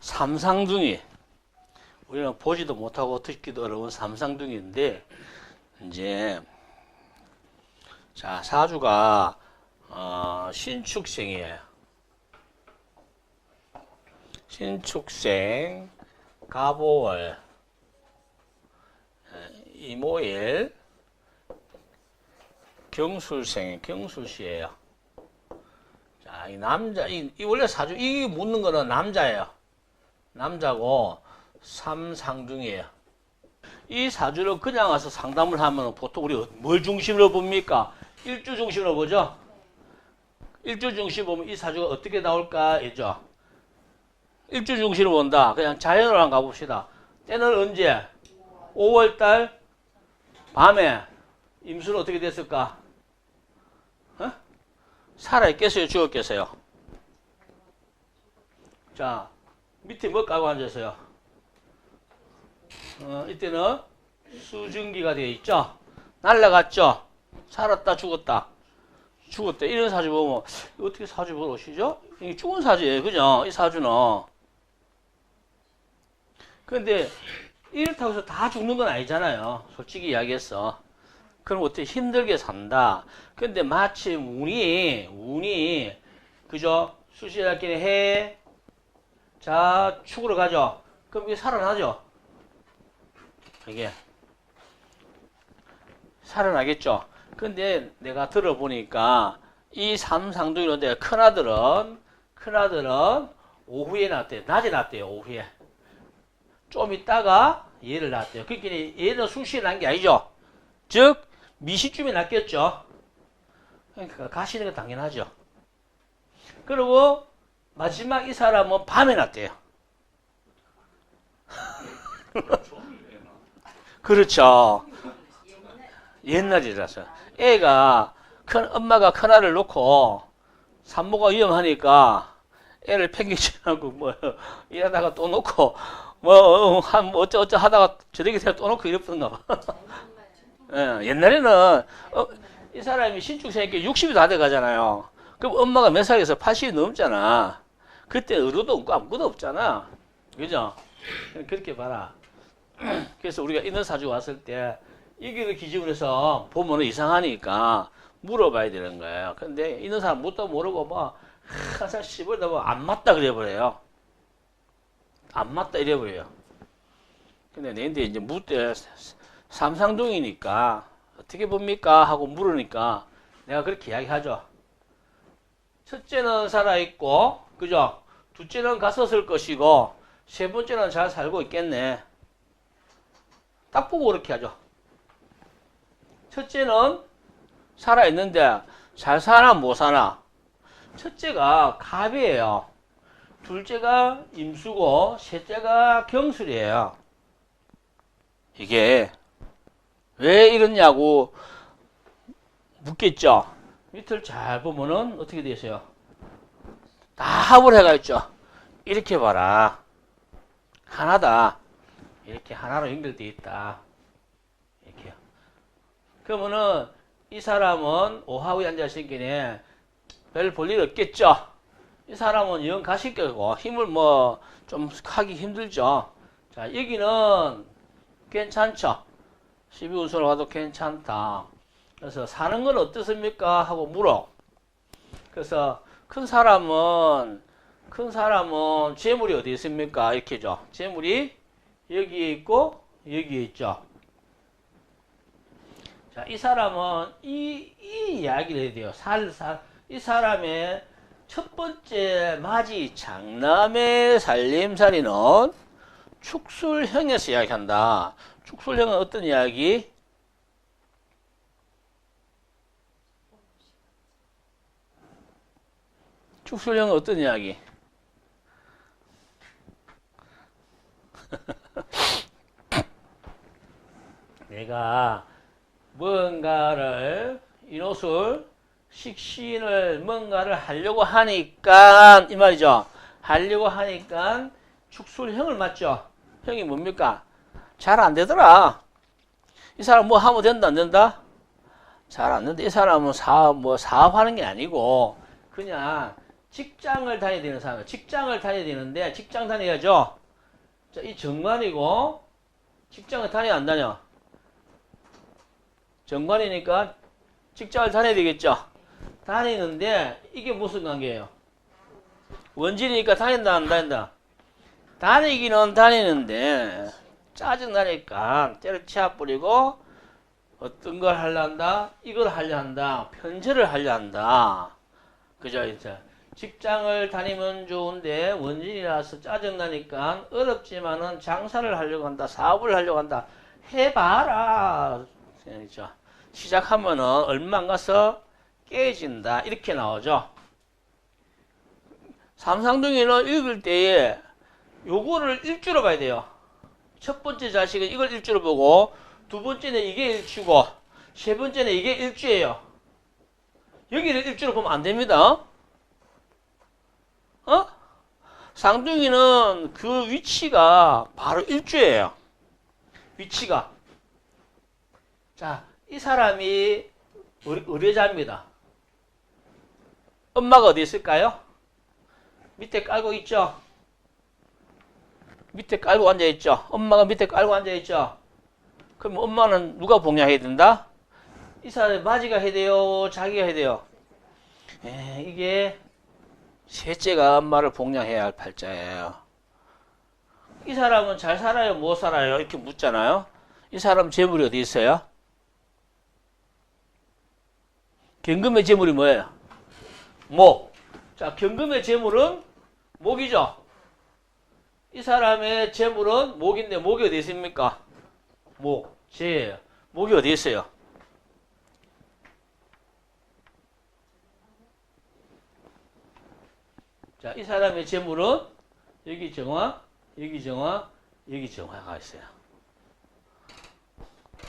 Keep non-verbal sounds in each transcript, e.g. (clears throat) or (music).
삼상둥이. 우리는 보지도 못하고 듣기도 어려운 삼상둥이인데, 이제, 자, 사주가, 어, 신축생이에요. 신축생, 가보월, 에, 이모일, 경술생, 경술시예요. 자, 이 남자, 이, 이 원래 사주, 이 묻는 거는 남자예요. 남자고, 삼상중이에요. 이 사주를 그냥 와서 상담을 하면 보통 우리 뭘 중심으로 봅니까? 일주 중심으로 보죠? 일주 중심 보면 이 사주가 어떻게 나올까? 이죠? 일주 중심으로 본다. 그냥 자연으로 한번 가봅시다. 때는 언제? 5월달 밤에 임수는 어떻게 됐을까? 어? 살아있겠어요? 죽었겠어요? 자, 밑에 뭐 까고 앉았어요? 어, 이때는 수증기가 되어 있죠? 날라갔죠? 살았다, 죽었다. 죽었다. 이런 사주 보면, 어떻게 사주 보러 오시죠? 이게 죽은 사주예요. 그죠? 이 사주는. 근데, 이렇다고 해서 다 죽는 건 아니잖아요. 솔직히 이야기해서. 그럼 어떻게 힘들게 산다. 근데 마침 운이, 운이, 그죠? 수시랄끼리 해, 자, 축으로 가죠. 그럼 이게 살아나죠? 이게. 살아나겠죠? 근데 내가 들어보니까 이 삼상둥이로 내 큰아들은, 큰아들은 오후에 낳대요. 낮에 낳대요, 오후에. 좀 있다가 얘를 낳대요. 그러니까 얘는 수시에 난게 아니죠? 즉, 미시쯤에 낳겠죠? 그러니까 가시는 건 당연하죠. 그리고 마지막 이 사람은 밤에 낳대요. (laughs) 그렇죠. 옛날이라서. 애가, 큰, 엄마가 큰 아를 놓고 산모가 위험하니까 애를 팽개치라고 뭐, (laughs) 일하다가 또 놓고, 뭐, 한, 뭐 어쩌, 어쩌 하다가 저녁에 새또 놓고 이랬던가 봐. (laughs) 예, 옛날에는, 어, 이 사람이 신축생이니까 60이 다 돼 가잖아요. 그럼 엄마가 몇 살에서 80이 넘잖아. 그때 의료도 없고 아무것도 없잖아. 그죠? 그렇게 봐라. (clears throat) 그래서 우리가 인원 사주 왔을 때 이기를 기준으로 해서 보면 이상하니까 물어봐야 되는 거예요. 근데 있는 사람 묻도 모르고 뭐 항상 씹을다 뭐안 맞다 그래버려요. 안 맞다 이래버려요. 근데 내한테 이제 묻대 삼상동이니까 어떻게 봅니까 하고 물으니까 내가 그렇게 이야기하죠. 첫째는 살아있고 그죠? 둘째는 갔었을 것이고 세 번째는 잘 살고 있겠네. 딱 보고 그렇게 하죠. 첫째는 살아있는데 잘 사나 못 사나? 첫째가 갑이에요. 둘째가 임수고 셋째가 경술이에요. 이게 왜 이러냐고 묻겠죠. 밑을 잘 보면은 어떻게 되세요? 다 합을 해가 있죠. 이렇게 봐라. 하나다. 이렇게 하나로 연결되어 있다. 이렇게요. 그러면은 이 사람은 오하우에 앉아있으니까 별 볼 일 없겠죠. 이 사람은 영 가실 거고 힘을 뭐 좀 하기 힘들죠. 자 여기는 괜찮죠. 12운수로 가도 괜찮다. 그래서 사는 건 어떻습니까? 하고 물어. 그래서 큰 사람은 큰 사람은 재물이 어디 있습니까? 이렇게죠. 재물이 여기에 있고 여기에 있죠. 자, 이 사람은 이, 이 이야기를 해야 돼요. 살, 살, 이 사람의 첫 번째 맞이 장남의 살림살이는 축술형에서 이야기한다. 축술형은 어떤 이야기? 축술형은 어떤 이야기? (laughs) 내가 뭔가를 이노술 식신을 뭔가를 하려고 하니까 이 말이죠. 하려고 하니까 축술형을 맞죠. 형이 뭡니까? 잘 안 되더라. 이 사람 뭐 하면 된다 안 된다? 잘 안 된다. 이 사람은 사업 뭐 사업하는 게 아니고 그냥 직장을 다녀야 되는 사람, 직장을 다녀야 되는데 직장 다녀야죠. 자, 이 정관이고 직장을 다녀 안 다녀? 정관이니까 직장을 다녀야 되겠죠. 다니는데 이게 무슨 관계예요? 원진이니까 다닌다 안 다닌다? 다니기는 다니는데 짜증 나니까 때려치워 버리고 어떤 걸 하려 한다? 이걸 하려 한다. 편제를 하려 한다. 그죠? 이제 직장을 다니면 좋은데 원진이라서 짜증 나니까 어렵지만은 장사를 하려고 한다. 사업을 하려고 한다. 해봐라. 그죠? 시작하면은 얼마 안 가서 깨진다. 이렇게 나오죠. 삼상둥이는 읽을 때에 요거를 일주로 봐야 돼요. 첫 번째 자식은 이걸 일주로 보고 두 번째는 이게 일주고 세 번째는 이게 일주예요. 여기를 일주로 보면 안 됩니다. 어? 쌍둥이는 그 위치가 바로 일주예요. 위치가. 자, 이 사람이 의- 의뢰자입니다. 엄마가 어디 있을까요? 밑에 깔고 있죠? 밑에 깔고 앉아 있죠? 엄마가 밑에 깔고 앉아 있죠? 그럼 엄마는 누가 봉양해야 된다? 이 사람이 맞이가 해야 돼요? 자기가 해야 돼요? 에, 이게 셋째가 엄마를 봉양해야 할 팔자예요. 이 사람은 잘 살아요? 못 살아요? 이렇게 묻잖아요. 이 사람 재물이 어디 있어요? 경금의 재물이 뭐예요? 목. 자, 경금의 재물은 목이죠. 이 사람의 재물은 목인데 목이 어디 있습니까? 목, 재예요. 목이 어디 있어요? 자, 이 사람의 재물은 여기 정화, 여기 정화, 여기 정화가 있어요.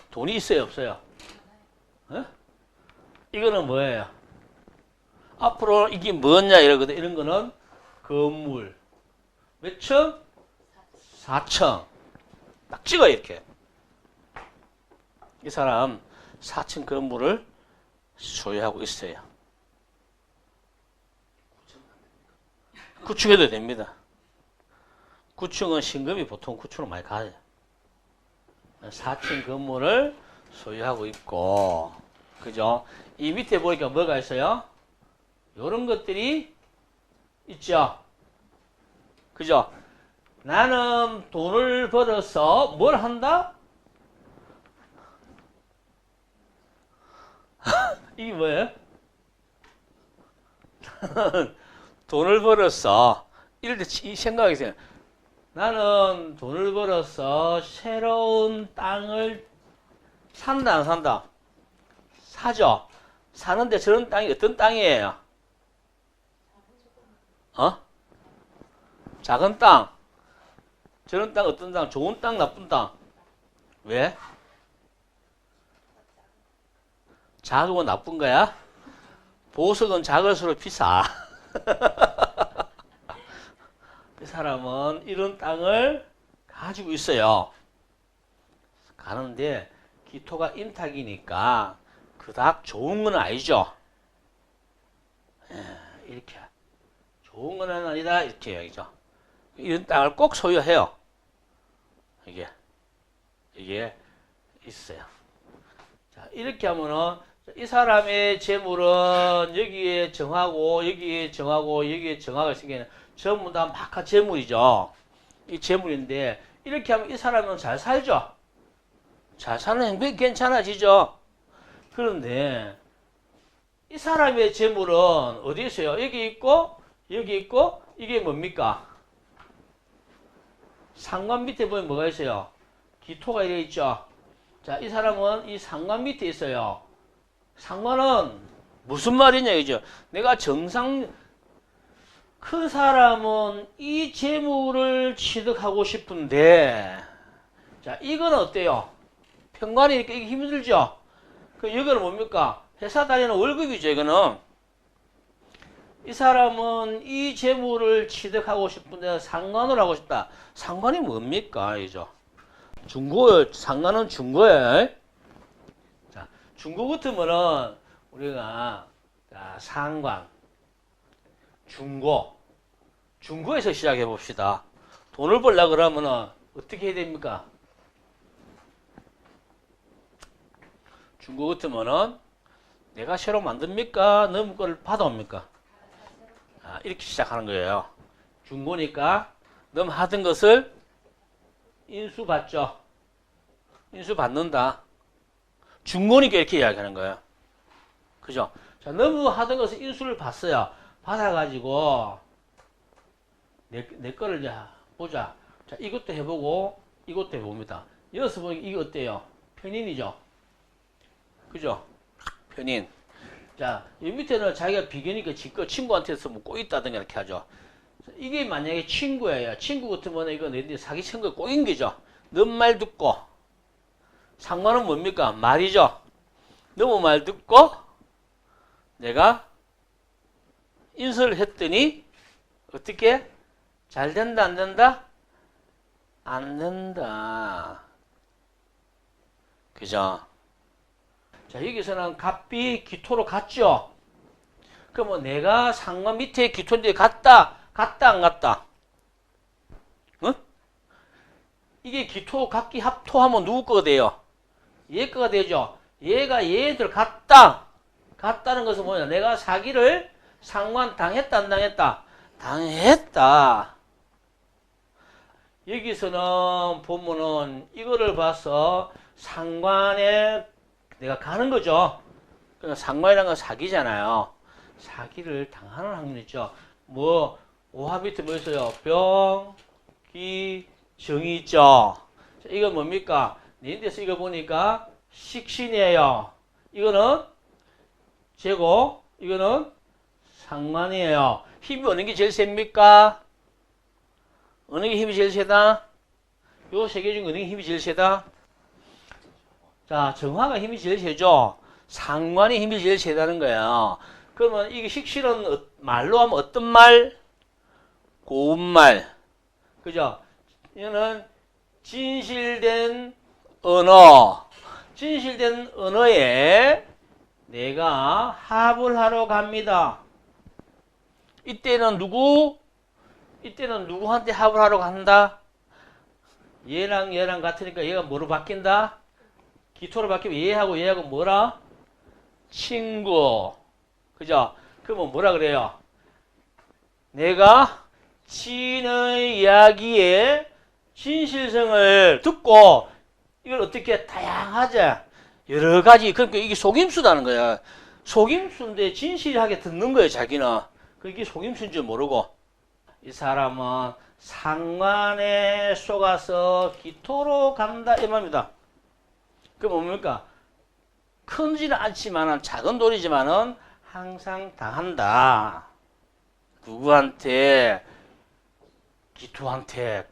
돈이 있어요, 없어요? 어? 이거는 뭐예요? 앞으로 이게 뭐냐 이러거든. 이런 거는 건물. 몇 층? 4층. 딱 찍어 이렇게. 이 사람 4층 건물을 소유하고 있어요. 구축해도 됩니다. 구축은 신금이 보통 구축으로 많이 가요. 4층 건물을 소유하고 있고, 그죠? 이 밑에 보니까 뭐가 있어요? 요런 것들이 있죠. 그죠? 나는 돈을 벌어서 뭘 한다? (laughs) 이게 뭐예요? (laughs) 돈을 벌어서 이럴 때 있어요. 나는 돈을 벌어서 새로운 땅을 산다 안 산다? 사죠. 사는데 저런 땅이 어떤 땅이에요? 어? 작은 땅. 저런 땅 어떤 땅? 좋은 땅, 나쁜 땅. 왜? 작은 나쁜 거야? 보석은 작을수록 비싸. 이 사람은 이런 땅을 가지고 있어요. 가는데 기토가 임탁이니까 그닥 좋은 건 아니죠. 예, 이렇게 좋은 건 아니다 이렇게 얘기죠. 이런 땅을 꼭 소유해요. 이게 이게 있어요. 자 이렇게 하면은 이 사람의 재물은 여기에 정하고 여기에 정하고 여기에 정하가 생기는 전부 다 막하 재물이죠. 이 재물인데 이렇게 하면 이 사람은 잘 살죠. 잘 사는 행복이 괜찮아지죠. 그런데 이 사람의 재물은 어디 있어요? 여기 있고 여기 있고 이게 뭡니까? 상관 밑에 보면 뭐가 있어요? 기토가 이래 있죠. 자, 이 사람은 이 상관 밑에 있어요. 상관은 무슨 말이냐 이죠. 내가 정상 그 사람은 이 재물을 취득하고 싶은데 자, 이건 어때요? 평관이니까 이게 힘들죠. 그 이거는 뭡니까? 회사 다니는 월급이죠, 이거는. 이 사람은 이 재물을 취득하고 싶은데 상관을 하고 싶다. 상관이 뭡니까? 이죠. 중고, 상관은. 자, 중고 같으면은 우리가 자, 상관, 중고. 중고에서 시작해 봅시다. 돈을 벌려 그러면은 어떻게 해야 됩니까? 중고 같으면은 내가 새로 만듭니까? 넘은 걸 받아옵니까? 아, 이렇게 시작하는 거예요. 중고니까 넘 하던 것을 인수 받죠. 인수 받는다. 중고니까 이렇게 이야기하는 거예요. 그죠? 자, 너무 하던 것을 인수를 받어요. 받아가지고, 내, 내 거를 이제 보자. 자, 이것도 해보고, 이것도 해봅니다. 여기서 보니까 이거 어때요? 편인이죠? 그죠? 편인. 자, 이 밑에는 자기가 비교니까 지거 친구한테서 뭐 꼬있다든가 이렇게 하죠. 자, 이게 만약에 친구예요. 친구 같으면 이거 내 사기 친구가 꼬인 거죠. 넌 말 듣고. 상관은 뭡니까? 말이죠. 너무 말 듣고, 내가 인수를 했더니, 어떻게? 잘 된다, 안 된다? 안 된다. 그죠? 자, 여기서는 갑비 기토로 갔죠? 그러면 내가 상관 밑에 기토인데 갔다, 갔다, 안 갔다? 어? 이게 기토, 각기, 합토하면 누구 거가 돼요? 얘 거가 되죠? 얘가 얘들 갔다! 갔다는 것은 뭐냐? 내가 사기를 상관 당했다, 안 당했다? 당했다. 여기서는 보면은 이거를 봐서 상관에 내가 가는 거죠. 그러니까 상관이라는 건 사기잖아요. 사기를 당하는 확률이죠. 뭐 오합 밑에 뭐 있어요? 병, 기, 정이 있죠. 자, 이건 뭡니까? 니인데서 이거 보니까 식신이에요. 이거는 재고, 이거는 상관이에요. 힘이 어느 게 제일 셉니까? 어느 게 힘이 제일 세다? 요 세 개중 어느 게 힘이 제일 세다? 자, 정화가 힘이 제일 세죠? 상관이 힘이 제일 세다는 거예요. 그러면 이게 식실은 어- 말로 하면 어떤 말? 고운 말. 그죠? 이거는 진실된 언어. 진실된 언어에 내가 합을 하러 갑니다. 이때는 누구? 이때는 누구한테 합을 하러 간다? 얘랑 얘랑 같으니까 얘가 뭐로 바뀐다? 기토로 바뀌면 얘하고 얘하고 뭐라? 친구. 그죠? 그러면 뭐라 그래요? 내가 지인의 이야기에 진실성을 듣고 이걸 어떻게 다양하게 여러 가지 그러니까 이게 속임수라는 거야. 속임수인데 진실하게 듣는 거예요, 자기는. 그게 속임수인 줄 모르고. 이 사람은 상관에 속아서 기토로 간다 이 말입니다. 그 뭡니까? 크지는 않지만은 작은 돌이지만은 항상 당한다. 누구한테 기토한테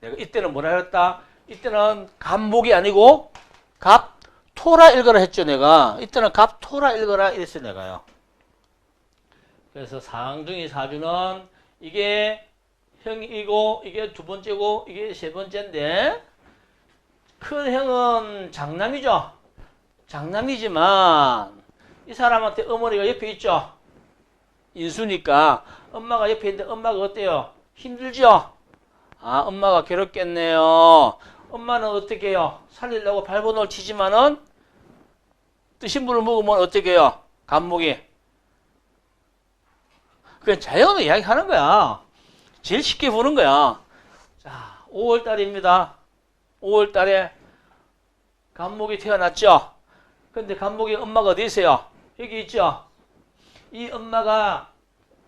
내가 이때는 뭐라 했다? 이때는 갑목이 아니고 갑토라 읽어라 했죠 내가 이때는 갑토라 읽어라 이랬어요 내가요. 그래서 상중이 사주는 이게 형이고 이게 두 번째고 이게 세 번째인데 큰 형은 장남이죠. 장남이지만 이 사람한테 어머니가 옆에 있죠. 인수니까 엄마가 옆에 있는데 엄마가 어때요? 힘들죠? 아, 엄마가 괴롭겠네요. 엄마는 어떻게 해요? 살리려고 발버둥을 치지만은 뜨신 물을 먹으면 어떻게 해요? 감목이. 그냥 자연을 이야기하는 거야. 제일 쉽게 보는 거야. 자, 5월 달입니다. 5월 달에 감목이 태어났죠? 근데 감목이 엄마가 어디 있어요? 여기 있죠? 이 엄마가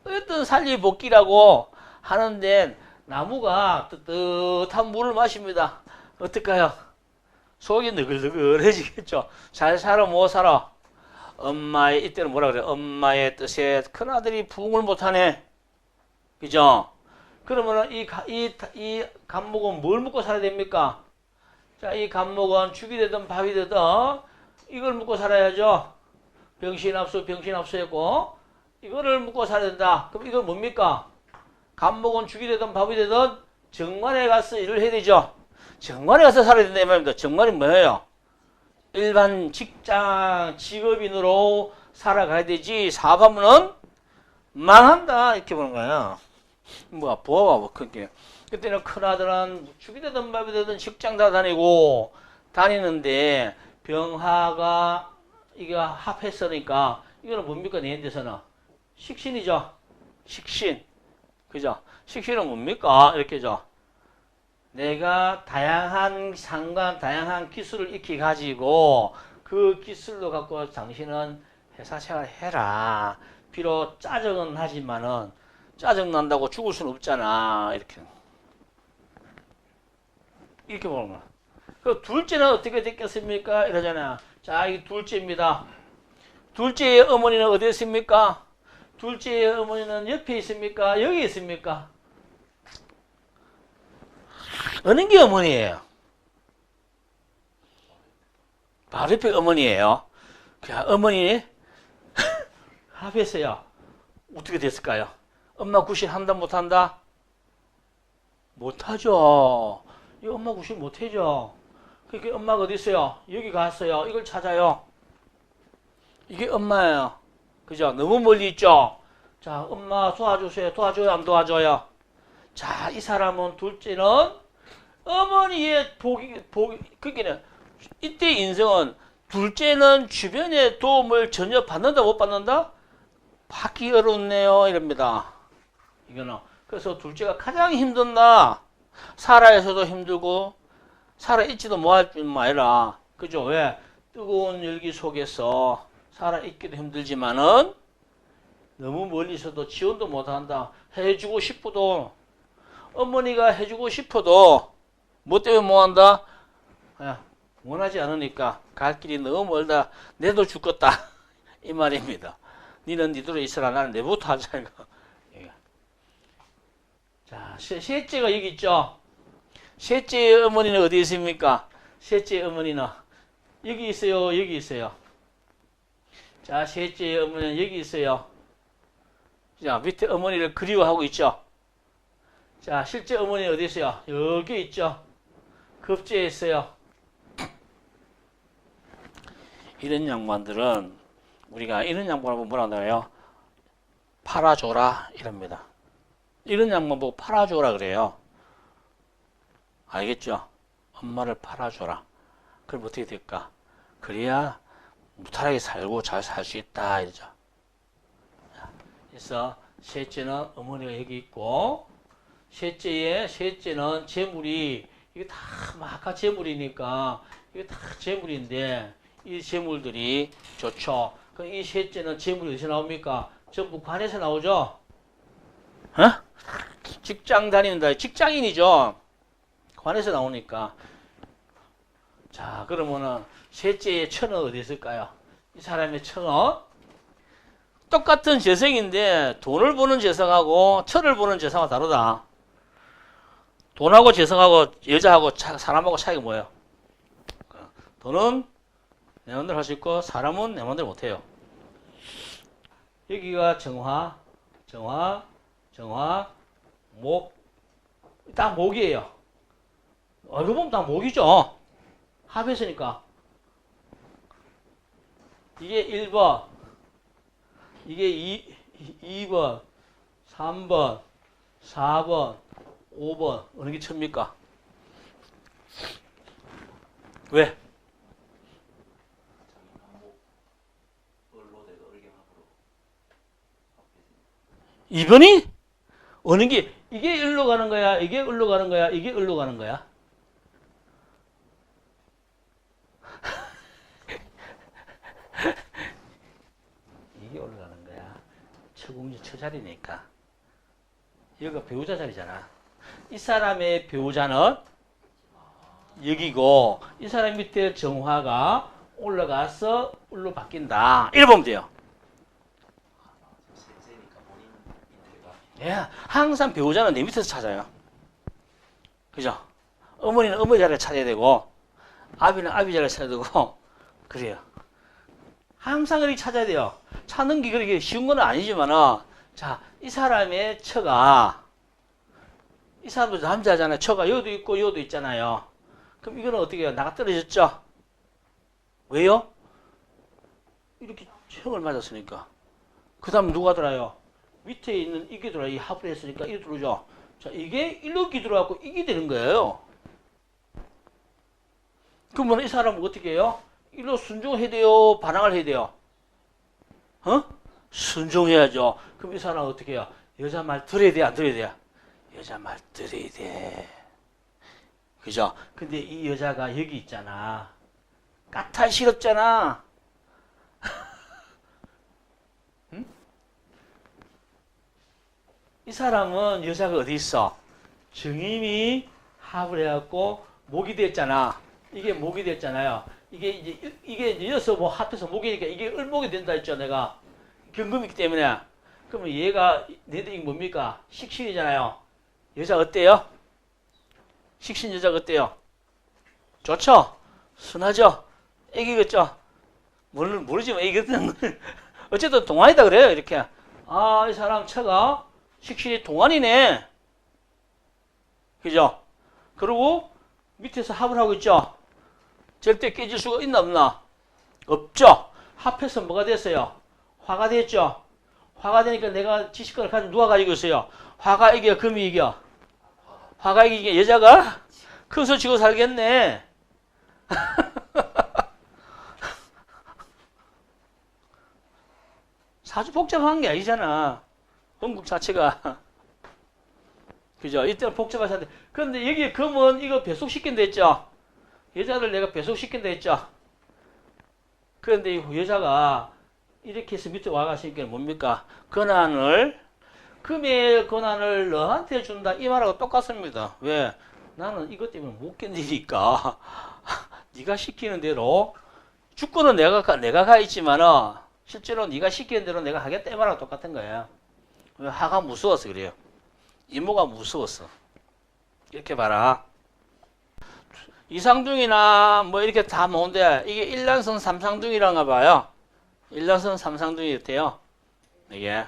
어떤 살리복기라고 하는데 나무가 뜨뜻한 물을 마십니다. 어떨까요? 속이 느글느글해지겠죠? 잘 살아, 못 살아? 엄마의, 이때는 뭐라 그래? 엄마의 뜻에 큰 아들이 부응을 못하네. 그죠? 그러면은 이, 가- 이, 이 감목은 뭘 먹고 살아야 됩니까? 자, 이 감목은 죽이 되든 밥이 되든 이걸 먹고 살아야죠. 병신합수, 병신합수했고 이거를 먹고 살아야 된다. 그럼 이건 뭡니까? 감목은 죽이 되든 밥이 되든 정관에 가서 일을 해야 되죠. 정관에 가서 살아야 된다 이 말입니다. 정관이 뭐예요? 일반 직장 직업인으로 살아가야 되지 사업하면은 망한다 이렇게 보는 거야. 뭐야 부하가 뭐 그게 그때는 큰 아들은 죽이 되든 밥이 되든 직장 다 다니고 다니는데 병하가 이거 합했으니까 이거는 뭡니까 내한테서는 식신이죠. 식신 그죠? 식신은 뭡니까 이렇게죠. 내가 다양한 상관, 다양한 기술을 익히 가지고 그 기술로 갖고 당신은 회사 생활 해라. 비록 짜증은 하지만은 짜증 난다고 죽을 수는 없잖아. 이렇게. 이렇게 보는 거야. 그 둘째는 어떻게 됐겠습니까? 이러잖아. 자, 이 둘째입니다. 둘째의 어머니는 어디 있습니까? 둘째의 어머니는 옆에 있습니까? 여기 있습니까? 어느 게 어머니예요? 바로 옆에 어머니예요. 그 어머니 (laughs) 합했어요. 어떻게 됐을까요? 엄마 구실 한다 못한다? 못하죠. 이 엄마 구실 못하죠. 그러니까 엄마가 어디 있어요? 여기 갔어요. 이걸 찾아요. 이게 엄마예요. 그죠? 너무 멀리 있죠? 자, 엄마 도와주세요. 도와줘요? 안 도와줘요? 자, 이 사람은 둘째는 어머니의 복이, 복이, 그게는 이때 인생은 둘째는 주변의 도움을 전혀 받는다 못 받는다? 받기 어렵네요 이럽니다. 이거는 그래서 둘째가 가장 힘든다. 살아에서도 힘들고 살아 있지도 못할 뿐만 아니라 그죠? 왜 뜨거운 열기 속에서 살아 있기도 힘들지만은 너무 멀리서도 지원도 못한다. 해주고 싶어도 어머니가 해주고 싶어도 뭐 때문에 못한다? 그냥 원하지 않으니까 갈 길이 너무 멀다. 내도 죽겠다. (laughs) 이 말입니다. 니는 니대로 있으라. 나는 내부터 하자. 이거. 예. 자, 세, 셋째가 여기 있죠. 셋째의 어머니는 어디 있습니까? 셋째 어머니는 여기 있어요. 여기 있어요. 자, 셋째의 어머니는 여기 있어요. 자, 밑에 어머니를 그리워하고 있죠. 자, 실제 어머니 어디 있어요? 여기 있죠. 급제에 있어요. 이런 양반들은 우리가 이런 양반을 뭐라 그래요? 팔아줘라 이럽니다. 이런 양반 보고 팔아줘라 그래요. 알겠죠? 엄마를 팔아줘라. 그럼 어떻게 될까? 그래야 무탈하게 살고 잘 살 수 있다 이러죠. 그래서 셋째는 어머니가 여기 있고 셋째에 셋째는 재물이 이게 다 마카 재물이니까 이게 다 재물인데 이 재물들이 좋죠. 그럼 이 셋째는 재물이 어디서 나옵니까? 전부 관에서 나오죠. 어? 직장 다닌다. 직장인이죠. 관에서 나오니까. 자, 그러면은 셋째의 처는 어디 있을까요? 이 사람의 처는 똑같은 재성인데 돈을 버는 재성하고 철을 버는 재성하고 다르다. 돈하고 재성하고 여자하고 차- 사람하고 차이가 뭐예요? 돈은 내 마음대로 할 수 있고 사람은 내 마음대로 못해요. 여기가 정화, 정화, 정화, 목. 다 목이에요. 알고 보면 다 목이죠. 합했으니까. 이게 1번, 이게 2, 2번, 3번, 4번, 5번. 어느 게 첩니까? 왜? 2번이 어느 게 이게 일로 가는 거야? 이게 일로 가는 거야? 이게 일로 가는 거야? (laughs) 이게 올라가는 거야. 처공지 처자리니까. 여기가 배우자 자리잖아. 이 사람의 배우자는 여기고 이 사람 밑에 정화가 올라가서 울로 바뀐다. 이래 보면 돼요. 예, 항상 배우자는 내 밑에서 찾아요. 그죠? 어머니는 어머니 자리를 찾아야 되고, 아비는 아비 자리를 찾아야 되고, (laughs) 그래요. 항상 그렇게 찾아야 돼요. 찾는 게 그렇게 쉬운 건 아니지만은, 자, 이 사람의 처가, 이 사람도 남자잖아요. 처가 여도 있고 여도 있잖아요. 그럼 이거는 어떻게 해요? 나가 떨어졌죠? 왜요? 이렇게 형을 맞았으니까. 그 다음 누가 들어요? 밑에 있는 이게 들어와 이 합을 했으니까 이게 들어오죠. 자 이게 이렇게 들어갖고 이게 되는 거예요. 그러면 이 사람은 어떻게 해요? 일로 순종해야 돼요? 반항을 해야 돼요? 어? 순종해야죠. 그럼 이 사람은 어떻게 해요? 여자 말 들어야 돼? 안 들어야 돼? 여자 말 들어야 돼. 그죠? 근데 이 여자가 여기 있잖아. 까탈스럽잖아. (laughs) 응? 이 사람은 여자가 어디 있어? 증임이 합을 해갖고 목이 됐잖아. 이게 목이 됐잖아요. 이게 이제 이- 이게 이제 여기서 뭐 합해서 목이니까 이게 을목이 된다 했죠 내가 경금이기 때문에 그러면 얘가 내들이 뭡니까 식신이잖아요. 여자 어때요? 식신 여자가 어때요? 좋죠? 순하죠? 애기겠죠? 모르, 모르지만 애기거든. (laughs) 어쨌든 동안이다 그래요, 이렇게. 아, 이 사람 처가 식신이 동안이네. 그죠? 그리고 밑에서 합을 하고 있죠? 절대 깨질 수가 있나 없나? 없죠? 합해서 뭐가 됐어요? 화가 됐죠? 화가 되니까 내가 지식권을 가지고 누가 가지고 있어요? 화가 이겨, 금이 이겨. 화가 이기게 여자가 커서 지고 살겠네. (laughs) 사주 복잡한 게 아니잖아. 원국 자체가. 그죠? 이때는 복잡하지 않데 그런데 여기에 금은 이거 배속시킨다 했죠? 여자를 내가 배속시킨다 했죠? 그런데 이 여자가 이렇게 해서 밑에 와가시니까 뭡니까? 권한을, 금의 권한을 너한테 준다. 이 말하고 똑같습니다. 왜? 나는 이것 때문에 못 견디니까. (laughs) 네가 시키는 대로 주권은 내가 가- 내가 가 있지만은 실제로 네가 시키는 대로 내가 하겠다 이 말하고 똑같은 거야. 왜 하가 무서워서 그래요. 이모가 무서웠어. 이렇게 봐라. 이상둥이나 뭐 이렇게 다 모은데 이게 일란선 삼상둥이란가 봐요. 일란선 삼상둥이였대요. 이게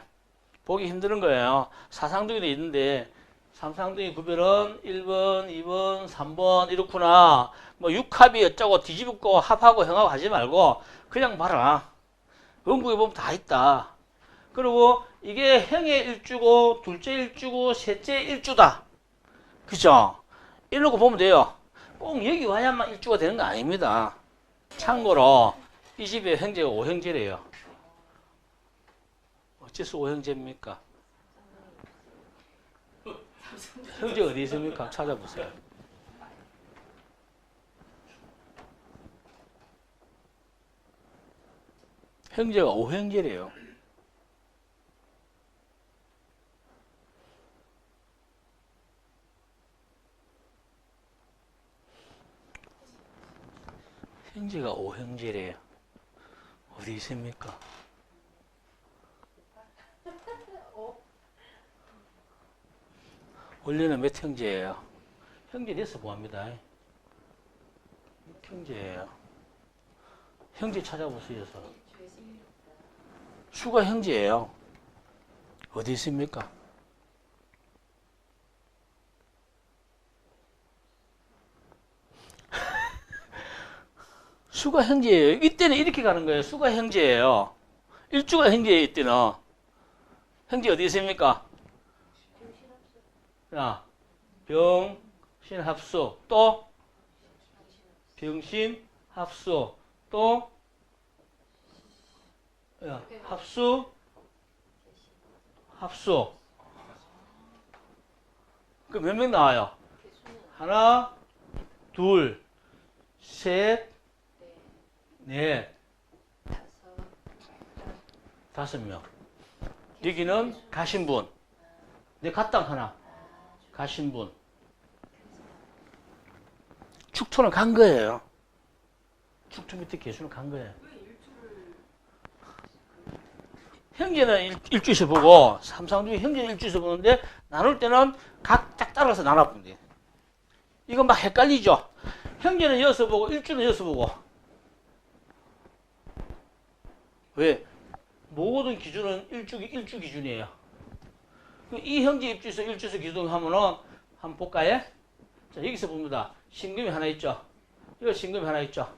보기 힘드는 거예요. 사상둥이도 있는데 삼상둥이 구별은 1번, 2번, 3번 이렇구나. 뭐 육합이 어쩌고 뒤집고 합하고 형하고 하지 말고 그냥 봐라. 원국에 보면 다 있다. 그리고 이게 형의 일주고 둘째 일주고 셋째 일주다. 그죠? 이러고 보면 돼요. 꼭 여기 와야만 일주가 되는 거 아닙니다. 참고로 이 집의 형제가 오형제래요. 어째서 오형제입니까? 형제 어디 있습니까? 찾아보세요. 형제가 오형제래요. 형제가 오형제래요. 어디 있습니까? 원래는 몇 형제예요? 형제 돼서 뭐합니다. 몇 형제예요? 형제 찾아보세요. 수가 형제예요. 어디 있습니까? (laughs) 수가 형제예요. 이때는 이렇게 가는 거예요. 수가 형제예요. 일주가 형제예요. 이때는. 형제 어디 있습니까? 자, 병, 신, 합수. 또? 병신, 합수. 또? 야, 합수, 합수. 그 몇 명 나와요? 하나, 둘, 셋, 넷, 다섯 명. 여기는 가신 분. 내 갓당 하나. 가신 분. 축토는 간 거예요. 축토 밑에 개수는 간 거예요. 형제는 일, 일주에서 보고 삼상 중에 형제는 일주에서 보는데 나눌 때는 각각 따라서 돼. 이거 막 헷갈리죠? 형제는 여기서 보고 일주는 여기서 보고 왜? 모든 기준은 일주, 일주 기준이에요. 그이 형제 입주에서 일주에서 기준하면은 한번 볼까요? 자, 여기서 봅니다. 신금이 하나 있죠? 여기 신금이 하나 있죠?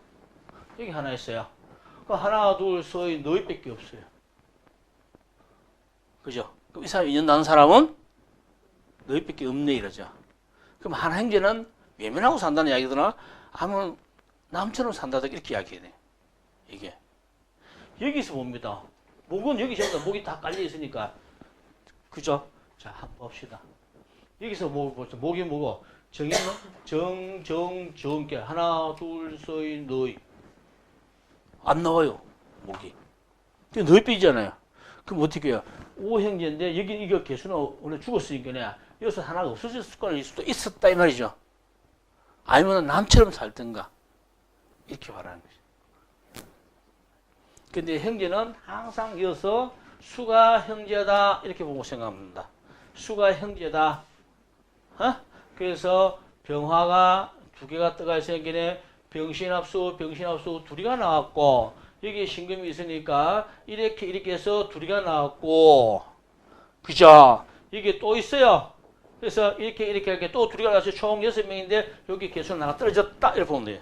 여기 하나 있어요. 그 하나, 둘, 셋, 너희 밖에 없어요. 그죠? 그럼 이 사람 인연 나는 사람은 너희밖에 없네 이러죠. 그럼 하나 형제는 외면하고 산다는 이야기더나 아무 남처럼 산다 이렇게 이야기해. 이게 여기서 봅니다. 목은 여기 전부 다 목이 다 깔려 있으니까 그죠? 자 한번 봅시다. 여기서 목 보죠. 목이 뭐고 정의는 정정 정께 하나 둘 셋 너희 안 나와요 목이. 근데 너희 빼잖아요. 그럼 어떻게 해요? 오 형제인데 여기 이거 개수는 원래 죽었으니까 여기서 하나가 없어졌을 거일 수도 있었다 이 말이죠. 아니면 남처럼 살든가 이렇게 말하는 거죠. 근데 형제는 항상 이어서 수가 형제다 이렇게 보고 생각합니다. 수가 형제다. 어? 그래서 병화가 두 개가 떠가 생기네. 병신합수, 병신합수 둘이가 나왔고 여기 신금이 있으니까 이렇게 이렇게 해서 둘이가 나왔고 그죠? 이게 또 있어요. 그래서 이렇게 이렇게 이렇게 또 둘이가 나서 총 여섯 명인데 여기 개수는 하나 떨어졌다 이렇게 보면 돼요.